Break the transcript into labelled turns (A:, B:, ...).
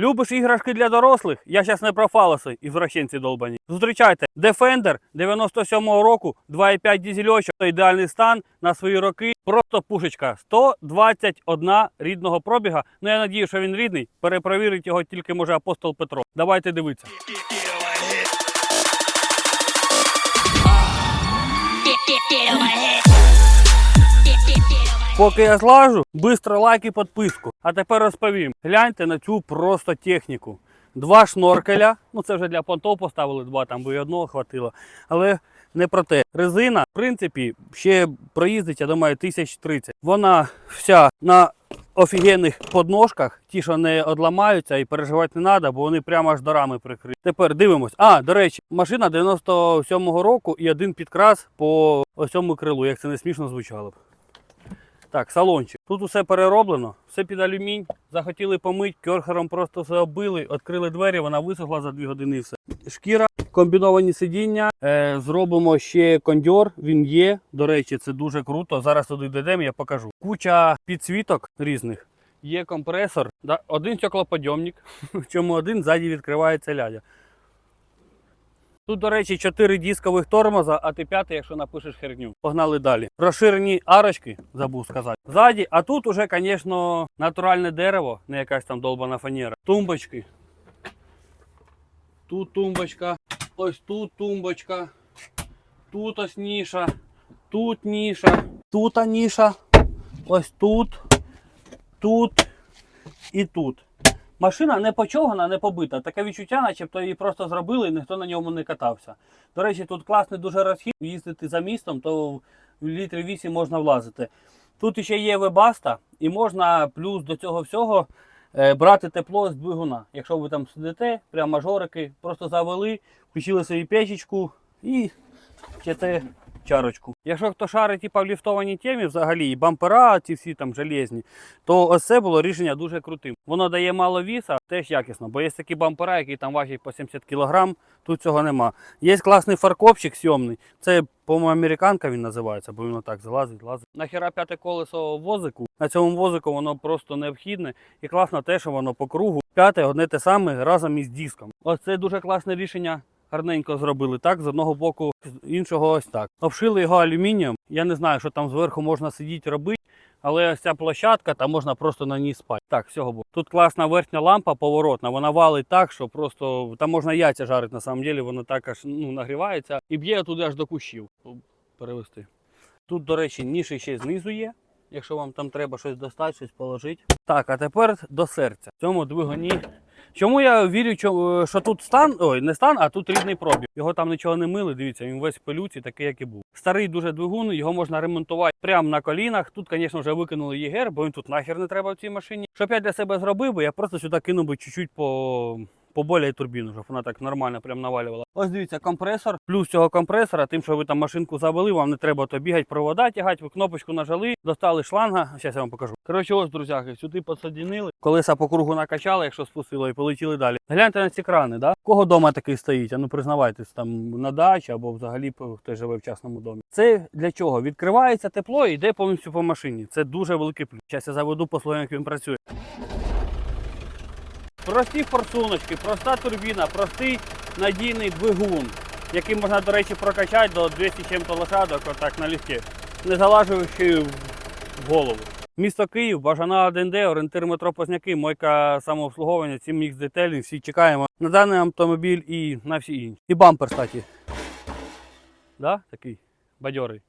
A: Любиш іграшки для дорослих? Я зараз не про фалоси, ізвращенці долбані. Зустрічайте Defender 97-го року, 2,5 дізельочок, ідеальний стан на свої роки. Просто пушечка. 121 рідного пробіга. Ну я надію, що він рідний. Перепровірить його тільки може апостол Петро. Давайте дивитися. Поки я злажу, бистро лайк і підписку. А тепер розповім. Гляньте на цю просто техніку. Два шноркеля, ну це вже для понтов поставили два, там би і одного хватило. Але не про те. Резина, в принципі, ще проїздить, я думаю, 1030. Вона вся на офігенних подножках, ті, що не одламаються і переживати не треба, бо вони прямо аж до рами прикриті. Тепер дивимось. А, до речі, машина 97-го року і один підкрас по цьому крилу, як це не смішно звучало б. Так, салончик. Тут усе перероблено, все під алюмінь. Захотіли помити, керхером просто все оббили, відкрили двері, вона висохла за 2 години і все. Шкіра, комбіновані сидіння. Е, зробимо ще кондьор, він є. До речі, це дуже круто. Зараз туди дійдемо, я покажу. Куча підсвіток різних. Є компресор, один стеклоподйомник, в чому один ззаді відкривається ляля. Тут, до речі, 4 дискових тормоза, а ти п'ятий, якщо напишеш херню. Погнали далі. Розширені арочки, забув сказати. Ззаді, а тут уже, звісно, натуральне дерево, не якась там долбана фанера. Тумбочки. Тут тумбочка, ось тут тумбочка, тут ось ніша, тут ніша, тут ніша, ось тут, тут і тут. Машина не почовгана, не побита. Таке відчуття, начебто її просто зробили і ніхто на ньому не катався. До речі, тут класний дуже розхід. Їздити за містом, то в літрі 8 можна влазити. Тут ще є вебаста, і можна плюс до цього всього е, брати тепло з двигуна. Якщо ви там сидите, прямо мажорики, просто завели, включили собі печечку і чете чарочку. Якщо хто шарить типа в ліфтованій темі взагалі, і бампера, ці всі там железні, то ось це було рішення дуже крутим. Воно дає мало віса, теж якісно, бо є такі бампера, які там важать по 70 кг, тут цього нема. Є класний фаркопчик сьомний. Це, по-моєму, американка він називається, бо він так залазить, лазить. Нахера п'яте колесо возику. На цьому возику воно просто необхідне і класно те, що воно по кругу. П'яте одне те саме разом із диском. Ось це дуже класне рішення. Гарненько зробили так, з одного боку, з іншого ось так. Обшили його алюмінієм. Я не знаю, що там зверху можна сидіти робити, але ось ця площадка, там можна просто на ній спати. Так, з цього боку. Тут класна верхня лампа поворотна, вона валить так, що просто там можна яйця жарити на самом деле, воно так аж ну, нагрівається і б'є туди аж до кущів. Перевести. Тут, до речі, ніші ще знизу є. Якщо вам там треба щось достати, щось положити. Так, а тепер до серця. В цьому двигуні Чому я вірю, чо- що тут стан, ой, не стан, а тут рідний пробіг. Його там нічого не мили, дивіться, він весь в пилюці, такий, як і був. Старий дуже двигун, його можна ремонтувати прямо на колінах. Тут, звісно, вже викинули ЄГР, бо він тут нахер не треба в цій машині. Щоб я для себе зробив, бо я просто сюди кинув би чуть-чуть по. Поболяє турбіну, щоб вона так нормально прям навалювала. Ось дивіться, компресор. Плюс цього компресора, тим, що ви там машинку завели, вам не треба то бігати, провода тягати, ви кнопочку нажали, достали шланга. Зараз я вам покажу. Коротше, ось, друзяки, сюди посадінили, колеса по кругу накачали, якщо спустило, і полетіли далі. Гляньте на ці крани, да? Кого дома такий стоїть? А ну признавайтесь, там на дачі або взагалі хто живе в частному домі. Це для чого? Відкривається тепло і йде повністю по машині. Це дуже великий плюс. Зараз я заведу, послухаю, як він працює. Прості форсуночки, проста турбіна, простий надійний двигун, який можна, до речі, прокачати до 200 чим-то лошадок, отак налегке, не залажуючи в голову. Місто Київ, Бажана 1Д, орієнтир метро Позняки, мойка самообслуговування, 7 мікс детелінг, всі чекаємо на даний автомобіль і на всі інші. І бампер, кстати. Да? Такий бадьорий.